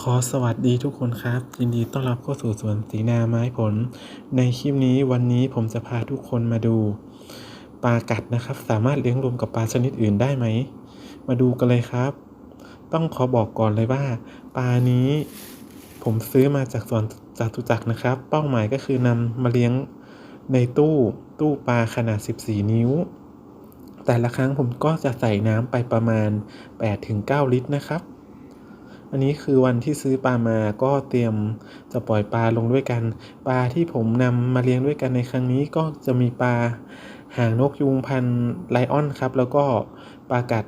ขอสวัสดีทุกคนครับ ยินดีต้อนรับเข้าสู่สวนสีนาไม้ผล ในคลิปนี้วันนี้ผมจะพาทุกคนมาดูปลากัดนะครับ สามารถเลี้ยงรวมกับปลาชนิดอื่นได้ไหม มาดูกันเลยครับ ต้องขอบอกก่อนเลยว่า ปลานี้ ผมซื้อมาจากสวนจตุจักรนะครับ เป้าหมายก็คือนำมาเลี้ยงในตู้ตู้ปลาขนาด 14 นิ้ว แต่ละครั้งผมก็จะใส่น้ำไปประมาณ 8-9 ลิตรนะครับ อันนี้คือวันที่ซื้อปลามาก็เตรียมจะปล่อยปลาลงด้วยกัน ปลาที่ผมนำมาเลี้ยงด้วยกันในครั้งนี้ก็จะมีปลาหางนกยูงพันไลออนครับ แล้วก็ปลากัด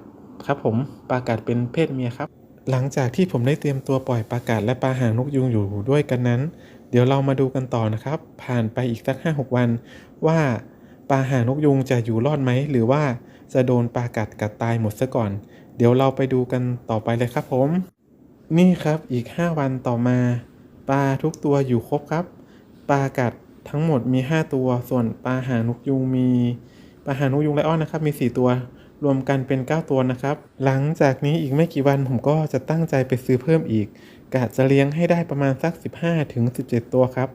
ครับผมปลากัดเป็นเพศเมียครับ หลังจากที่ผมได้เตรียมตัวปล่อยปลากัดและปลาหางนกยูงอยู่ด้วยกันนั้น เดี๋ยวเรามาดูกันต่อนะครับ ผ่านไปอีกสัก5-6 วัน ว่าปลาหางนกยูงจะอยู่รอดไหมหรือว่าจะโดนปลากัดกัดตายหมดซะก่อน เดี๋ยวเราไปดูกันต่อไปเลยครับผม นี่ครับอีก 5 วันต่อมา ปลาทุกตัวอยู่ครบครับ ปลากัดทั้งหมดมี 5 ตัว ส่วนปลาหางนกยูงมีปลาหางนกยูงไลออนนะครับมี 4 ตัว รวมกันเป็น 9 ตัวนะครับ หลังจากนี้อีกไม่กี่วันผมก็จะตั้งใจไปซื้อเพิ่มอีกกะจะเลี้ยงให้ได้ประมาณสัก 15ถึง17 ตัวครับ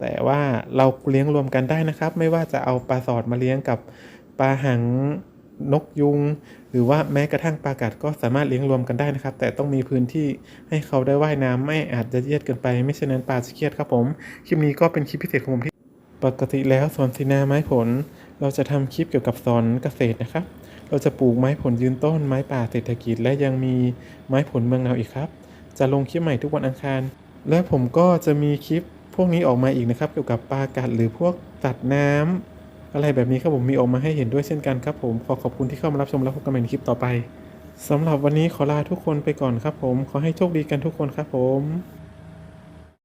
แต่ว่าเราเลี้ยงรวมกันได้นะครับ ไม่ว่าจะเอาปลาสอดมาเลี้ยงกับปลาหาง นกยุง หรือว่าแม้กระทั่งปลากัดก็สามารถเลี้ยงรวมกันได้นะครับ แต่ต้องมีพื้นที่ให้เขาได้ว่ายน้ำไม่อาจจะเยียดเกินไป ไม่เช่นนั้นปลาจะเครียดครับผมคลิปนี้ก็เป็นคลิปพิเศษของผมที่ปกติแล้วสวนสีนาไม้ผล เราจะทำคลิปเกี่ยวกับสอนเกษตรนะครับ เราจะปลูกไม้ผลยืนต้นไม้ป่าเศรษฐกิจ และยังมีไม้ผลเมืองเนาอีกครับ จะลงคลิปใหม่ทุกวันอังคาร และผมก็จะมีคลิปพวกนี้ออกมาอีกนะครับ เกี่ยวกับปลากัดหรือพวกสัตว์น้ำ อะไรแบบนี้ครับผมมีออกมาให้เห็นด้วยเช่นกันครับผมขอขอบคุณที่เข้ามารับชมและพบกันใหม่ในคลิปต่อไปสำหรับวันนี้ขอลาทุกคนไปก่อนครับผม ขอให้โชคดีกันทุกคนครับผม